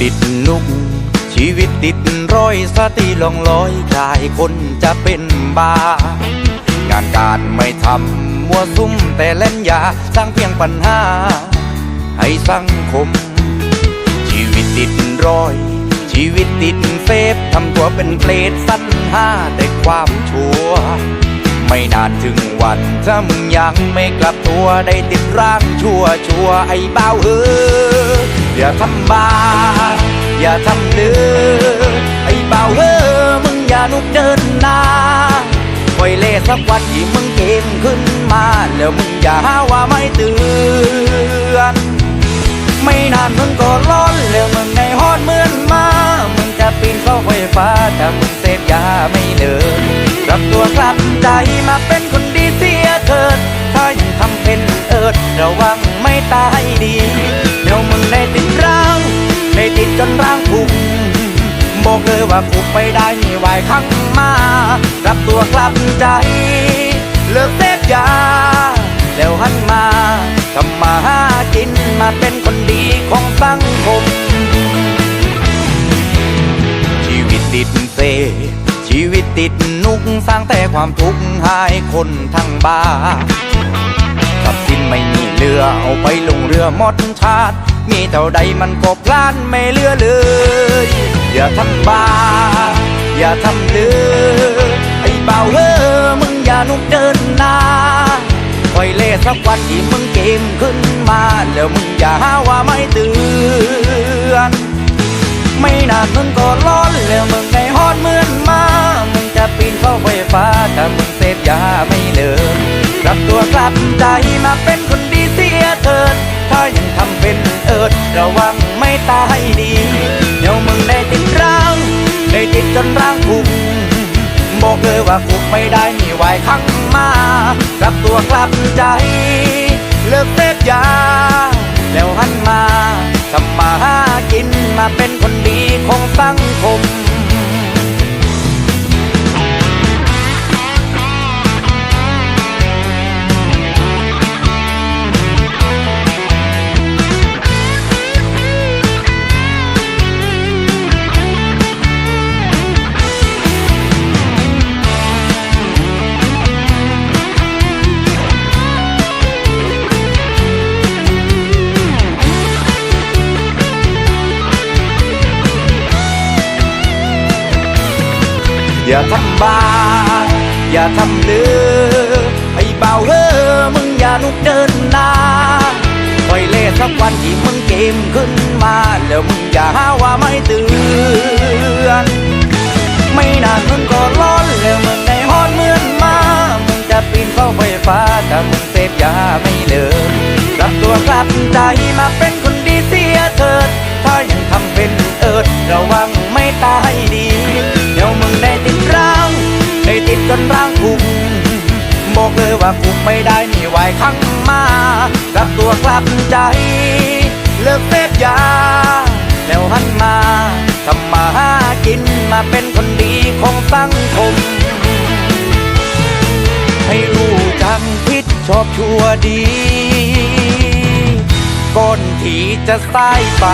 ติดนุก ชีวิตติดร้อยสติลองลอยกลายคนจะเป็นบ้า งานการไม่ทำมัวซุ่มแต่เล่นยาสร้างเพียงปัญหา ให้สังคม ชีวิตติดรอย ชีวิตติดเฟฟทำตัวเป็นเปรตสั้นห้าแต่ความชั่ว ไม่นานถึงวันถ้ามึงยังไม่กลับตัวได้ติดร่างชั่วชั่วไอ้เบ้าเออ อย่าทำบาปอย่าทำเลือไอ้เบาเออมึงอย่านุกเดินหน้าปล่อยเล่สักวันที่มึงเกมขึ้นมา แล้วมึงอย่าหาว่าไม่เตือน ไม่นานมึงก็ร้อนแล้วมึงไงฮอดเหมือนมา มึงจะปีนเข้าไฟฟ้าถ้ามึงเสพยาไม่เลิกกลับตัวกลับใจมาเป็นคนดีเสียเถิด ถ้ายังทำเป็นเอิดระวังไม่ตายดี จนร่างผุงบอกเลยว่ากูไปได้มีไหวครั้งมากลับตัวกลับใจ เลิกเสพยา แล้วหันมาทำมาหากินมาเป็นคนดีของสังคม ชีวิตติดเซ ชีวิตติดนุกสร้างแต่ความทุกข์ให้คนทั้งบ้านทรัพย์สินไม่มีเหลือเอาไปลงเรือหมดชาติ มีเท่าใดมันก็พลานไม่เหลือเลย อย่าทำบาอย่าทำเลือไอ้เบาเออมึงอย่านุกเดินนาคอยเล่สักวันที่มึงเกมขึ้นมา แล้วมึงอย่าหาว่าไม่เตือน ไม่นานมึงก็ร้อนแล้วมึงไงฮอดเหมือนมา มึงจะปีนเข้าไฟฟ้าถ้ามึงเสพยาไม่เลิกกลับตัวกลับใจมาเป็นคนดีเสียเถิด ถ้ายังทำเป็นเอิดระวังไม่ตายดี เดี๋ยวมึงได้ติดร่าง ได้ติดจนร่างผุงบอกเลยว่ากูไม่ได้มีไหวครั้งมากลับตัวกลับใจ เลิกเสพยา แล้วหันมาทำมาหากินมาเป็นคนดีของสัง อย่าทำบาปอย่าทำเลือไอ้เบาเออมึงอย่านุกเดินนาคอยเล่สักวันที่มึงเกมขึ้นมา แล้วมึงอย่าหาว่าไม่เตือน ไม่นานมึงก็ร้อนแล้วมึงในฮอดเหมือนมา มึงจะปีนเข้าไฟฟ้าถ้ามึงเสพยาไม่เลิกกลับตัวกลับใจมาเป็นคนดีเสียเถิด ถ้ายังทำเป็นเอิดระวัง จนร่างผุงบอกเลยว่ากูไม่ได้มีไหวครั้งมากลับตัวกลับใจ เลิกเสพยา แล้วหันมาทำมาหากินมาเป็นคนดีของสังคม ให้รู้จักผิดชอบชั่วดีก่อนที่จะสายไป